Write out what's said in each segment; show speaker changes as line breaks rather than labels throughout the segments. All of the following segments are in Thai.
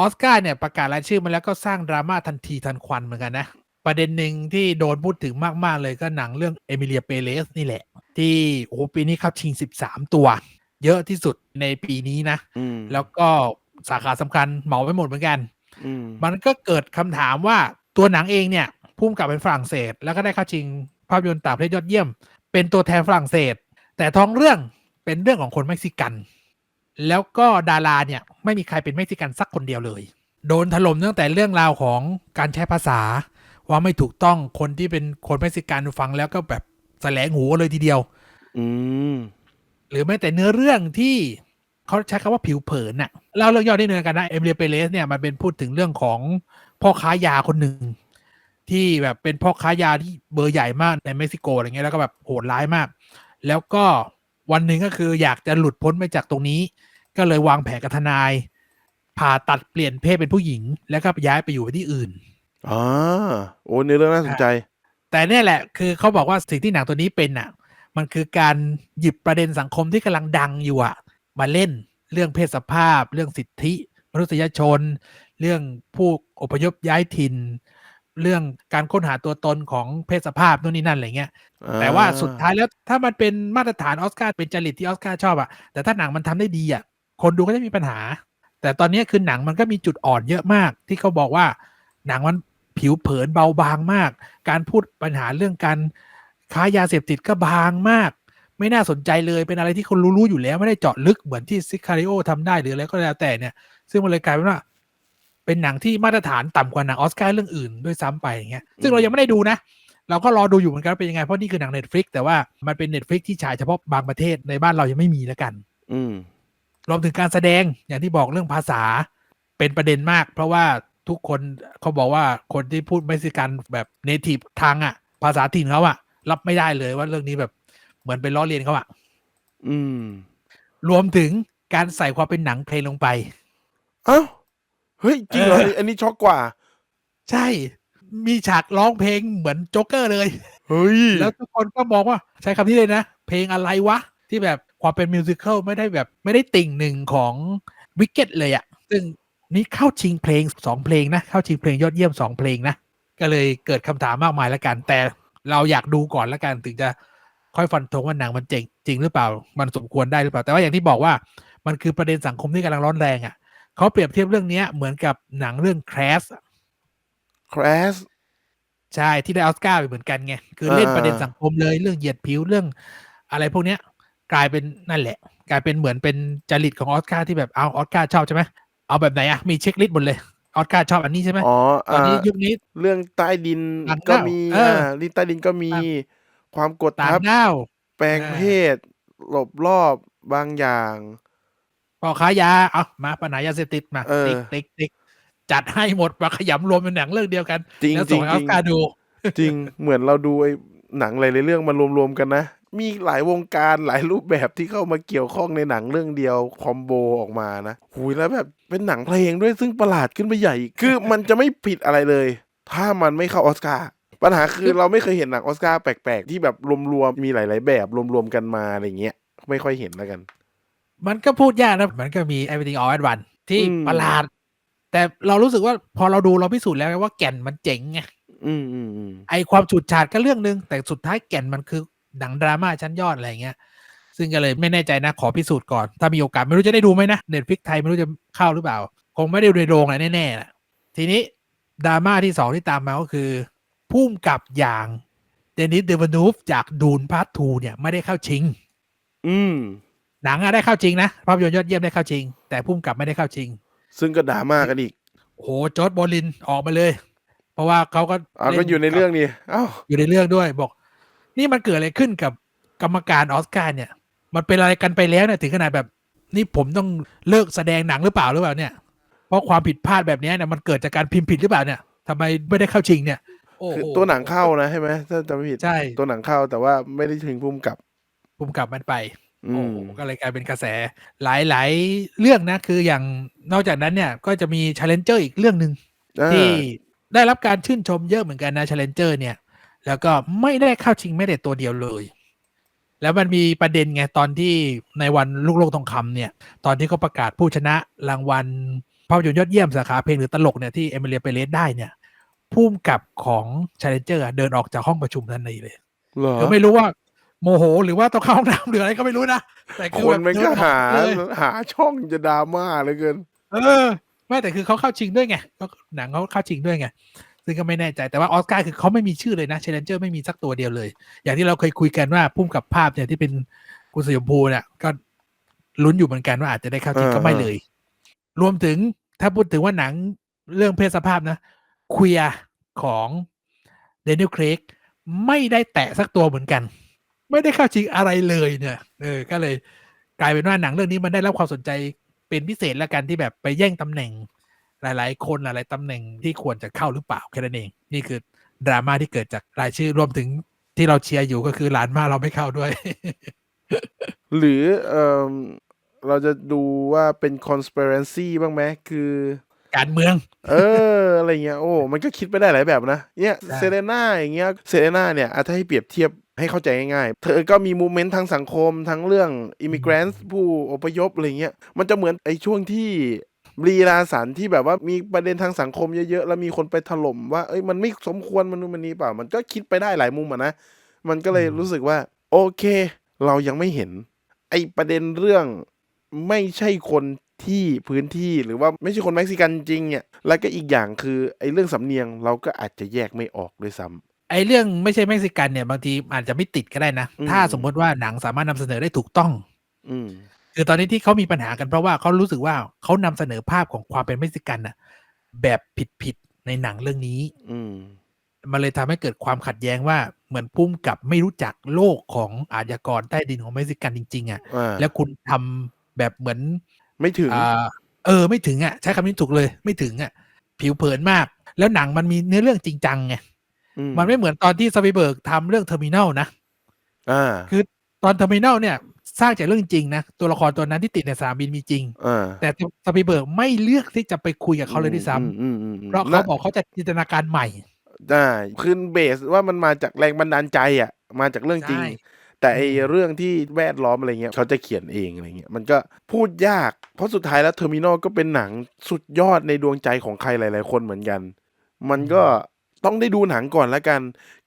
ออสการ์เนี่ยประกาศรายชื่อมาแล้วก็สร้างดราม่าทันทีทันควันเหมือนกันนะ ประเด็นหนึ่งที่โดนพูดถึงมาก ๆ เลยก็หนังเรื่องเอมิเลียเปเรสนี่แหละ ที่โอ้โหปีนี้เข้าชิง 13 ตัว เยอะที่สุดในปีนี้นะ
อืม
แล้วก็สาขาสำคัญเหมาไปหมดเหมือนกัน
อืม
มันก็เกิดคำถามว่าตัวหนังเองเนี่ยพุ่มกับเป็นฝรั่งเศส แล้วก็ได้เข้าชิงภาพยนตร์ต่างประเทศยอดเยี่ยม เป็นตัวแทนฝรั่งเศส แต่ท้องเรื่องเป็นเรื่องของคนเม็กซิกัน แล้วก็ดาราเนี่ยไม่มีใครเป็นเม็กซิกันสักคนเดียวเลย โดนถล่มตั้งแต่เรื่องราวของการใช้ภาษา ว่าไม่ถูกต้องคนที่เป็นคนเม็กซิกันฟังแล้วก็แบบแสลงหูเลยทีเดียว
อืม
หรือแม้แต่เนื้อเรื่องที่เขาใช้คำว่าผิวเผินน่ะเล่าเรื่องย่อนิดนึงกันนะเอมิเลียเปเรสเนี่ยมันเป็นพูดถึงเรื่องของพ่อค้ายาคนหนึ่งที่แบบเป็นพ่อค้ายาที่เบอร์ใหญ่มากในเม็กซิโกอะไรเงี้ยแล้วก็แบบโหดร้ายมาก แล้วก็วันหนึ่งก็คืออยากจะหลุดพ้นไปจากตรงนี้ ก็เลยวางแผนกับทนาย ผ่าตัดเปลี่ยนเพศเป็นผู้หญิง แล้วก็ย้ายไปอยู่ที่อื่น
อ๋อโอ้เนื้อเรื่องน่าสนใจ
แต่เนี่ยแหละ คือเขาบอกว่าสิ่งที่หนังตัวนี้เป็นอะ มันคือการหยิบประเด็นสังคมที่กำลังดังอยู่อะ มาเล่นเรื่องเพศสภาพ เรื่องสิทธิ มนุษยชน เรื่องผู้อพยพย้ายถิ่นเรื่องการค้นหาตัวตนของเพศสภาพนู่นนี่นั่นอะไรเงี้ย แต่ว่าสุดท้ายแล้วถ้ามันเป็นมาตรฐานออสการ์เป็นจริตที่ออสการ์ชอบอะแต่ถ้าหนังมันทำได้ดีอะ คนดูก็จะมีปัญหา แต่ตอนนี้คือหนังมันก็มีจุดอ่อนเยอะมาก ที่เขาบอกว่า หนังมันผิวเผินเบาบางมาก การพูดปัญหาเรื่องการค้ายาเสพติดก็บางมาก ไม่น่าสนใจเลยเป็นอะไรที่คนรู้ๆอยู่แล้ว ไม่ได้เจาะลึกเหมือนที่ซิคาริโอทำได้หรืออะไรก็แล้วแต่เนี่ย ซึ่งมันเลยกลายเป็นว่า เป็นหนังที่มาตรฐานต่ำกว่าหนังออสการ์เรื่องอื่นด้วยซ้ำไปอย่างเงี้ยซึ่งเรายังไม่ได้ดูนะเราก็รอดูอยู่เหมือนกันว่าเป็นยังไงเพราะนี่คือหนัง Netflix แต่ว่ามันเป็น Netflix ที่ฉายเฉพาะบางประเทศในบ้านเรายังไม่มีแล้วกัน
อืม
รวมถึงการแสดงอย่างที่บอกเรื่องภาษาเป็นประเด็นมาก เพราะว่าทุกคนเขาบอกว่าคนที่พูดเม็กซิกันแบบเนทีฟทางอะภาษาถิ่นเขาอะรับไม่ได้เลยว่าเรื่องนี้แบบเหมือนเป็นล้อเลียนเขาอะ
อืม
รวมถึงการใส่ความเป็นหนังเพลงลงไป
เอ้าเฮ้ย จริงเหรอ
เออ
อันนี้ช็อกกว่า
ใช่ มีฉากร้องเพลงเหมือนโจ๊กเกอร์เลย
เฮ้ย
แล้วทุกคนก็มองว่า ใช้คำนี้เลยนะ เพลงอะไรวะ ที่แบบ ความเป็นมิวสิควลไม่ได้แบบไม่ได้ติ่งหนึ่งของวิกเก็ตเลยอะซึ่งนี่เข้าชิงเพลงสองเพลงนะ เข้าชิงเพลงยอดเยี่ยมสองเพลงนะ ก็เลยเกิดคำถามมากมายแล้วกัน แต่เราอยากดูก่อนแล้วกันถึงจะค่อยฟันธงว่าหนังมันเจ๋งจริงหรือเปล่า มันสมควรได้หรือเปล่า แต่ว่าอย่างที่บอกว่ามันคือประเด็นสังคมที่กำลังร้อนแรงอะ่ะเขาเปรียบเทียบเรื่องเนี้ยเหมือนกับหนังเรื่อง Crash
ครส
ใช่ที่ได้ออสการ์ไปเหมือนกันไง คือเล่น
อ่า
ประเด็นสังคมเลยเรื่องเหยียดผิวเรื่องอะไรพวกเนี้ย กลายเป็นนั่นแหละ กลายเป็นเหมือนเป็นจริตของออสการ์ที่แบบเอาออสการ์ชอบใช่ไหมเอาแบบไหนอะมีเช็คลิสต์หมดเลยออสการ์ชอบอันนี้ใช่ไหม
อ๋อ
ตอนนี้
อ่า
ยุคนี้
เรื่องใต้ดิน
ต่าง
ก็
ด้าว
มี
เอออ่
อ่าลินใต้ดินก็มี
ต่าง
ความกด
ต่าง
ทับ
ด้าว
แปลง
เออ
เพศ หลบรอบบางอย่าง
พ่อค้ายาเอามาปัญหายาเสพติดมา
เออ
ติ๊กติ๊กติ๊กจัดให้หมดมาขยำรวมเป็นหนังเรื่องเดียวกัน
จริง
แล้ว
จริ
ส่ง
ง
ให้อ
จ
อ
ริ
ส
ง
การ์ดู
จริงเหมือนเราดูไอ้หนังหลายๆเรื่องมารวมๆกันนะ มีหลายวงการหลายรูปแบบที่เข้ามาเกี่ยวข้องในหนังเรื่องเดียวคอมโบออกมานะหุยแล้วแบบเป็นหนังเพลงด้วยซึ่งประหลาดขึ้นไปใหญ่ คือมันจะไม่ผิดอะไรเลย ถ้ามันไม่เข้าออสการ์ปัญหาคือเราไม่เคยเห็นหนังออสการ์แปลกๆ ที่แบบรวมๆมีหลาย ๆ แบบรวมๆกันมาอะไรเงี้ยไม่ค่อยเห็นแล้วกัน
มันก็พูดยากนะมันก็มี everything all at once ที่
อืม
ประหลาด แต่เรารู้สึกว่าพอเราดูเราพิสูจน์แล้วไงว่าแก่นมันเจ๋งไง
อืมอืมอืม
ไอความฉูดฉาดก็เรื่องหนึ่งแต่สุดท้ายแก่นมันคือ หนังดราม่าชั้นยอดอะไรเงี้ย ซึ่งก็เลยไม่แน่ใจนะ ขอพิสูจน์ก่อน ถ้ามีโอกาสไม่รู้จะได้ดูไหมนะเน็ตฟิกไทยไม่รู้จะเข้าหรือเปล่า คงไม่ได้ดูในโรงอะไรแน่ๆนะทีนี้ดราม่าที่สองที่ตามมาก็คือพุ่มกับอย่างเดนิสเดวานูฟจากดูนพาร์ททูเนี่ยไม่ได้เข้าชิง
อืม
หนังอะได้เข้าจริงนะภาพยนตร์ยอดเยี่ยมได้เข้าจริง แต่พุ่มกับไม่ได้เข้าจริง
ซึ่งก็ดราม่ากันอีก
โอ้โหจอร์ดบอลินออกมาเลย เพราะว่าเขาก็
อ้าว
ล่
ก็อยู่ในเรื่องนี้อ้าว
อยู่ในเรื่องด้วยบอก นี่มันเกิดอะไรขึ้นกับกรรมการออสการ์เนี่ย มันเป็นอะไรกันไปแล้วเนี่ยถึงขนาดแบบ นี่ผมต้องเลิกแสดงหนังหรือเปล่าหรือเปล่าเนี่ย เพราะความผิดพลาดแบบเนี้ยเนี่ยมันเกิดจากการพิมพ์ผิดหรือเปล่าเนี่ยทำไมไม่ได้เข้าชิงเนี่ยโอ้
คือ
โตั
วหนังเข้านะใช่ไหมถ้าจำไม่ผิด
ใช่
ตัวหนังเข้าแต่ว่าไม่ได้ถึงพุ่มกับ
พุ่มกับมันไป
อื
โอ้
ม
โหก็เลยกลายเป็นกระแสหลาย ๆ เรื่องนะ คืออย่างนอกจากนั้นเนี่ย ก็จะมี Challenger อีกเรื่องหนึ่ง
อ่า
ที่ได้รับการชื่นชมเยอะเหมือนกันนะ Challenger เนี่ย แล้วก็ไม่ได้เข้าชิงไม่แต่ตัวเดียวเลย แล้วมันมีประเด็นไงตอนที่ในวันลูกโลกทองคำเนี่ย ตอนที่เขาประกาศผู้ชนะรางวัลภาพยนตร์ยอดเยี่ยมสาขาเพลงหรือตลกเนี่ยที่เอมิเลียเปเรสได้เนี่ยพุ่มกับของ Challenger อะเดินออกจากห้องประชุมทันทีเลย
เหรอ
คือไม่รู้ว่าโมโห หรือว่าต้องเข้าห้องน้ำหรืออะไรก็ไม่รู้นะแต่
ค
คือนแบบ
มัน
เดิ
ก็
นออ
หา
เลย
หาช่องจะดราม่าเหลือเกิน
เออไม่แต่คือเขาเข้าชิงด้วยไงก็หนังเขาเข้าชิงด้วยไง ซึ่งก็ไม่แน่ใจแต่ว่าออสการ์คือเขาไม่มีชื่อเลยนะเชลเลนเจอร์ไม่มีสักตัวเดียวเลย อย่างที่เราเคยคุยกันว่าพุ่มกับภาพเนี่ยที่เป็นคุณสยมพูเนี่ยก็ลุ้นอยู่เหมือนกันว่าอาจจะได้เข้าชิง
เออ
ก็ไม่เลย รวมถึงถ้าพูดถึงว่าหนังเรื่องเพศสภาพนะควียของเดนิ l ลเครกไม่ได้แตะสักตัวเหมือนกัน ไม่ได้เข้าชิงอะไรเลยเนี่ยเออก็เลยกลายเป็นว่าหนังเรื่องนี้มันได้รับความสนใจเป็นพิเศษแล้วกันที่แบบไปแย่งตำแหน่ง หลายๆ คนหลายๆตำแหน่งที่ควรจะเข้าหรือเปล่าแค่นั้นเอง นี่คือดราม่าที่เกิดจากรายชื่อรวมถึงที่เราเชียร์อยู่ก็คือหลานมาเราไม่เข้าด้วย
หรือเออเราจะดูว่าเป็น conspiracy บ้างไหมคือ
การเมือง
เออ อะไรเงี้ย โอ้ มันก็คิดไปได้หลายแบบนะ เนี่ย
ใช่
เซเลน่าอย่างเงี้ย เซเลน่าเนี่ยอาถ้าให้เปรียบเทียบให้เข้าใจง่ายๆ เธอก็มีมูเมนต์ทางสังคมทั้งเรื่องอิมิเกรนต์ผู้อพยพอะไรเงี้ย มันจะเหมือนไอ้ช่วงที่ รีลาสันที่แบบว่ามีประเด็นทางสังคมเยอะๆ แล้วมีคนไปถล่มว่าเอ้ยมันไม่สมควรมันนู่นมันนี้เปล่า มันก็คิดไปได้หลายมุมอะนะ มันก็เลย
อืม
รู้สึกว่า โอเค เรายังไม่เห็น ไอ้ประเด็นเรื่องไม่ใช่คนที่พื้นที่หรือว่าไม่ใช่คนเม็กซิกันจริงเนี่ยแล้วก็อีกอย่างคือไอ้เรื่องสำเนียงเราก็อาจจะแยกไม่ออกด้วยซ้ำ
ไอ้เรื่องไม่ใช่เม็กซิกันเนี่ยบางทีอาจจะไม่ติดก็ได้นะ
อืม
ถ้าสมมติว่าหนังสามารถนำเสนอได้ถูกต้อง
อืม
คือตอนนี้ที่เขามีปัญหากันเพราะว่าเขารู้สึกว่าเขานำเสนอภาพของความเป็นเม็กซิกันน่ะ แบบผิดๆในหนังเรื่องนี้
อืม
มันเลยทำให้เกิดความขัดแย้งว่าเหมือนพุ่มกับไม่รู้จักโลกของอาชญากรใต้ดินของเม็กซิกันจริง ๆอะ
อ่า
แล้วคุณทำแบบเหมือน
ไม่ถึง
อ่าเออ ไม่ถึงอะ ใช้คำนี้ถูกเลย ไม่ถึงอะ ผิวเผินมาก แล้วหนังมันมีเนื้อเรื่องจริงจังไง
อื
มันไม่เหมือนตอนที่สปีเบิร์กทำเรื่องเทอร์มิน l ลนะ
อ่า
คือตอนเทอร์มิน l ลเนี่ย สร้างจากเรื่องจริงนะ ตัวละครตัวนั้นที่ติดในสนามบินมีจริง
อ่า
แต่สปีเบิร์กไม่เลือกที่จะไปคุยกับเขาเลยด้วยซ้
อืมอืมอืมำอืม
เพราะเขาบอกเขาจะจินตนาการใหม่
ได้คือเบสว่ามันมาจากแรงบันดาลใจอะ มาจากเรื่องจริง
ใช่
แต่ไอ
อืม
เรื่องที่แวดล้อมอะไรเงี้ยเขาจะเขียนเองอะไรเงี้ยมันก็พูดยากเพราะสุดท้ายแล้วเทอร์มินอลก็เป็นหนังสุดยอดในดวงใจของใครหลาย ๆ คนเหมือนกัน มันก็ต้องได้ดูหนังก่อนละกัน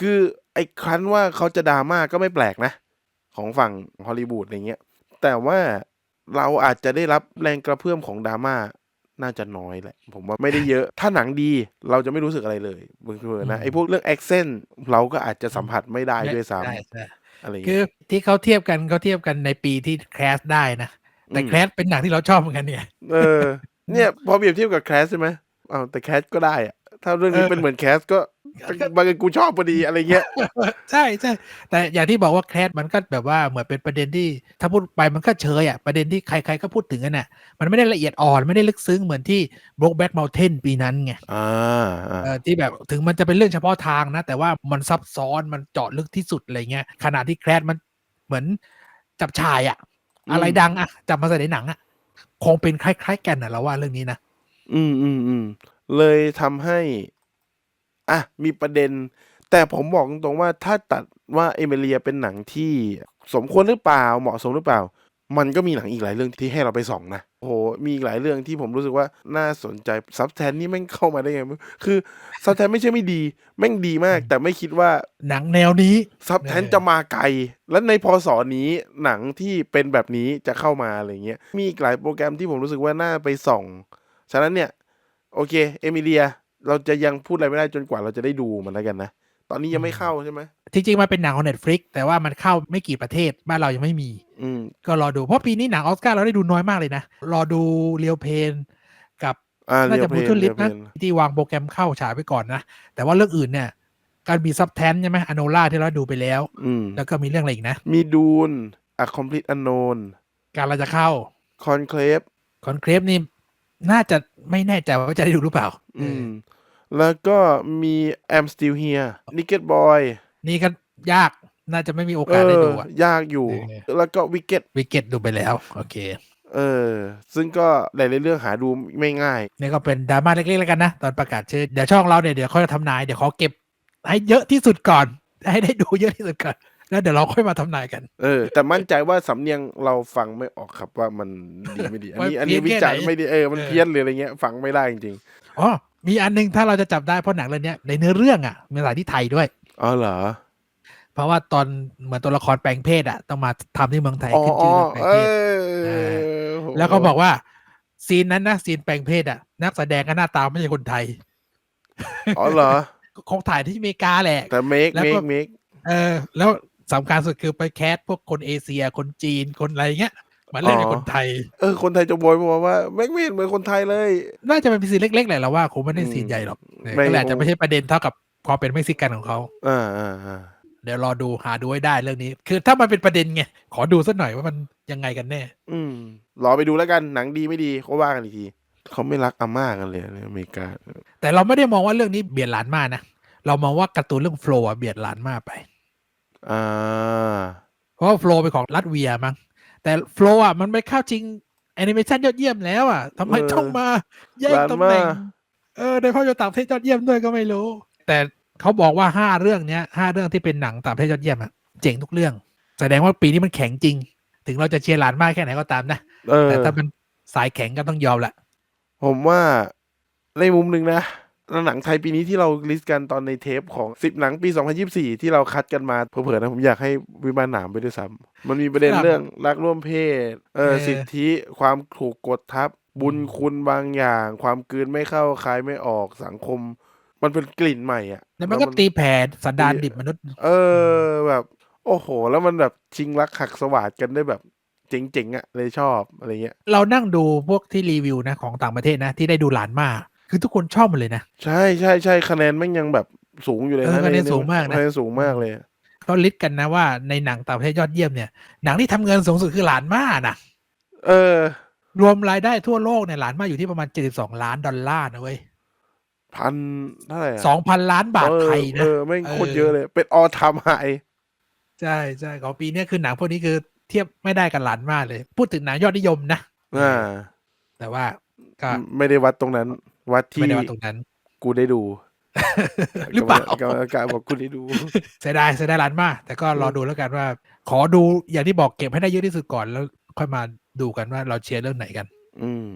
คือไอ้ครั้นว่าเขาจะดราม่าก็ไม่แปลกนะ ของฝั่งฮอลลีวูดอะไรเงี้ย แต่ว่าเราอาจจะได้รับแรงกระเพื่อมของดราม่าน่าจะน้อยแหละ ผมว่าไม่ได้เยอะ ถ้าหนังดีเราจะไม่รู้สึกอะไรเลยเบื่อๆนะ
อืม
ไอ้พวกเรื่องแอคเซนต์เราก็อาจจะสัมผัสไม่ได้ด้วยซ้
ใช่ใช่ำ
อะไร
คื
เงี้
อยที่เขาเทียบกันเขาเทียบกันในปีที่แคสได้นะแต่
อืม
แคสเป็นหนังที่เราชอบเหมือนกันเนี่ย
เออเนี่ยพอเปรียบเทียบกับแคสใช่ไหมอ้าวแต่แคสก็ได้อะถ้าเรื่องนี้
เออ
เป็นเหมือนแคสก็ บางทีกูชอบพอดีอะไรเงี้ย
ใช่ใช่แต่อย่างที่บอกว่าแคสมันก็แบบว่าเหมือนเป็นประเด็นที่ ถ้าพูดไปมันก็เชยอะประเด็นที่ใครๆก็พูดถึงกันน่ะ มันไม่ได้ละเอียดอ่อนไม่ได้ลึกซึ้งเหมือนที่ Brokeback Mountain ปีนั้นไง
อ่าอ่า
เออที่แบบถึงมันจะเป็นเรื่องเฉพาะทางนะ แต่ว่ามันซับซ้อนมันเจาะลึกที่สุดอะไรเงี้ยขณะที่แคสมันเหมือนจับชายอะ อะไรดังอะจับมาใส่ในหนังอะคงเป็นคล้ายๆกันนะเราว่าเรื่องนี้นะ
อืมอืมอืมเลยทำให้ อะมีประเด็น แต่ผมบอกตรงๆว่าถ้าตัดว่าเอเมเลียเป็นหนังที่สมควรหรือเปล่าเหมาะสมหรือเปล่า มันก็มีหนังอีกหลายเรื่องที่ให้เราไปส่องนะโอ้โหมีอีกหลายเรื่องที่ผมรู้สึกว่าน่าสนใจซับแทนนี่แม่งเข้ามาได้ไงไม่รู้คือซับแทนไม่ใช่ไม่ดีแม่งดีมาก แต่ไม่คิดว่า
หนังแนวนี้
ซับแทน
เออ
จะมาไกล และในพศนี้หนังที่เป็นแบบนี้จะเข้ามาอะไรเงี้ยมีอีกหลายโปรแกรมที่ผมรู้สึกว่าน่าไปส่อง ฉะนั้นเนี่ยโอเคเอมิเลีย เราจะยังพูดอะไรไม่ได้จนกว่าเราจะได้ดูมันแล้วกันนะ ตอนนี้ยังไม่เข้าใช่ไหม
จริงๆมันเป็นหนังของ Netflix แต่ว่ามันเข้าไม่กี่ประเทศบ้านเรายังไม่มี
อืม
ก็รอดูเพราะปีนี้หนังออสการ์เราได้ดูน้อยมากเลยนะ รอดูเรียวเพนกับ
อ่า
น่า
เรีย
จะ
เพ
บู
น
ทูลิ
เรี
ฟ
ยเพ
นะ
น
ที่วางโปรแกรมเข้าฉายไปก่อนนะ แต่ว่าเรื่องอื่นเนี่ยการมีซับแทนใช่ไหมอโนล่าที่เราดูไปแล้ว
อืม
แล้วก็มีเรื่องอะไรอีกนะ
มีดูน A Complete Unknown
การเราจะเข้า
Conclave
คอนเครฟนี่น่าจะไม่แน่ใจว่าจะได้ดูหรือเปล่า
อืม แล้วก็มี I'm Still Here Naked Boy
นี่ก็ยากน่าจะไม่มีโอ
เอกา
สได้
อ
ดูอะ
ยากอยู่
เออ
แล้วก็ Wicked
วิกเก็ตดูไปแล้ว โอเค
เออ ซึ่งก็หลายๆเรื่องหาดูไม่ง่าย
นี่ก็เป็นดราม่าเล็กๆแล้วกันนะ ตอนประกาศชื่อ เดี๋ยวช่องเราเนี่ยเดี๋ยวเขาจะทำนาย เดี๋ยวขอเก็บให้เยอะที่สุดก่อน ให้ได้ดูเยอะที่สุดก่อน แล้วเดี๋ยวเราค่อยมาทำนายกัน
เออ แต่มั่นใจว่าสำเนียงเราฟังไม่ออกครับว่ามันดีไม่ดี อันนี้
ว่า
อันนี้
เพี้
วิ
ยนแค่
จารณ์
ไหน
ไม่ดี เออ มัน
เออ
เพี้ยนหรืออะไรเงี้ย ฟังไม่ได้จริง
อ๋อ มีอันหนึงถ้าเราจะจับได้เพราะหนังเรื่องเนี้ยในเนื้อเรื่องอะมีหลายที่ไทยด้วย
ๆอ๋อเหรอ
เพราะว่าตอนเหมือนตัวละครแปลงเพศอะต้องมาทำที่เมืองไทย
อ๋อ
ขึ้น
อ๋
ชื่
อ
อเรื่องแปลง
เอ
เพศ
อโห
แล้วก็บอกว่า ซีนนั้นนะซีนแปลงเพศอะ นักแสดงก็หน้าตาไม่ใช่คนไทย
อ๋อเหรอ
ก็คงถ่ายที่อเมริกาแหละ
แต่เมค
แล้ว
เม
ก็
คเมค
เออ แล้วสำคัญสุดคือไปแคสพวกคนเอเชียคนจีนคนอะไรเงี้ย มาเล่นเป็นคนไทย
เออคนไทยจะโวยบอกว่าแม่งไม่เห็นเหมือนคนไทยเลย
น่าจะเป็นซีนเล็กๆแหละเราว่าคงไม่ได้ซีนใหญ่หรอกเออ
ไม่
ก็เลยอาจจะไม่ใช่ประเด็นเท่ากับความเป็นเม็กซิกันของเขา
อ่าอ่าอ่า
เดี๋ยวรอดูหาดูให้ได้เรื่องนี้ คือถ้ามันเป็นประเด็นไง ขอดูสักหน่อยว่ามันยังไงกันแน่
อืมรอไปดูแล้วกันหนังดีไม่ดีเขาว่ากันอีกทีเขาไม่รักอาม่ากันเลยในอเมริกา
แต่เราไม่ได้มองว่าเรื่องนี้เบียดหลานมากนะเรามองว่าการ์ตูนเรื่องโฟล์เบียดหลานมากไป
อ่า
เพราะว่าโฟล์เป็นของรัสเวียมั้ง แต่โฟล์อะมันไปเข้าจริงแอนิเมชันยอดเยี่ยมแล้วอะทำไม
เออ
ต้องมาแย่งตำแหน่ง
หลานมา
เออในภาพยนตร์ต่างประเทศยอดเยี่ยมด้วยก็ไม่รู้ แต่เขาบอกว่าห้าเรื่องเนี้ยห้าเรื่องที่เป็นหนังต่างประเทศยอดเยี่ยมอะเจ๋งทุกเรื่อง แสดงว่าปีนี้มันแข็งจริง ถึงเราจะเชียร์หลานมากแค่ไหนก็ตามนะ
เออ
แต่ถ้ามันสายแข็งก็ต้องยอมละ
ผมว่าในมุมหนึ่งนะ หนังไทยปีนี้ที่เราลิสต์กันตอนในเทปของสิบหนังปี 2024 ที่เราคัดกันมาเผื่อๆนะผมอยากให้วิมานหนามไปด้วยซ้ำมันมีประเด็น
ครับ
เรื่องรักร่วมเพศเออ
เออ
สิทธิความถูกกดทับ บุญคุณบางอย่าง ความกลืนไม่เข้าคายไม่ออกสังคม มันเป็นกลิ่นใหม่อะ
แล้วมันก็ตีแผ่สันดานดิบมนุษย์
เออแบบ โอ้โห แล้วมันแบบชิงรักหักสวาดกันได้แบบเจ๋งๆอะเลยชอบอะไรเงี้ย
เรานั่งดูพวกที่รีวิวนะของต่างประเทศนะที่ได้ดูหลานมาก คือทุกคนชอบหมดเลยนะ
ใช่ใช่ใช่คะแนนแม่งยังแบบสูงอยู่เลย
เอ
นะ
อคะแนน
ใสู
งมากนะ
คะแนนสูงมากเลย
เขาลิสต์กันนะว่าในหนังต่างประเทศยอดเยี่ยมเนี่ยหนังที่ทำเงินสูงสุดคือหลานมานะ
เออ
รวมรายได้ทั่วโลกเนี่ยหลานมาอยู่ที่ประมาณ 72 ล้านดอลลาร์นะเว้ย
พันเท่าไหร่อะ
2,000ล้านบาทไทย
เอ
นะ
อเออแม่งโคตร
เออ
เยอะเลย เป็นออทามไฮ
ใช่ใช่ของปีเนี้ยคือหนังพวกนี้คือเทียบไม่ได้กับหลานมาเลย พูดถึงหนังยอดนิยมนะ
อ่า
แต่ว่าก็
ไม่ได้วัดตรงนั้น วัด
ไม่
ที่
ได้ว่าตรงนั้น
กูได้ดู
หรือเปล่า
กรรมการบอกกูได้ดู
เสียดายเสียดายหลานมาก แต่ก็รอดูแล้วกันว่า ขอดูอย่างที่บอกเก็บให้ได้เยอะที่สุดก่อนแล้วค่อยมาดูกันว่าเราเชียร์เรื่องไหนกัน
อืม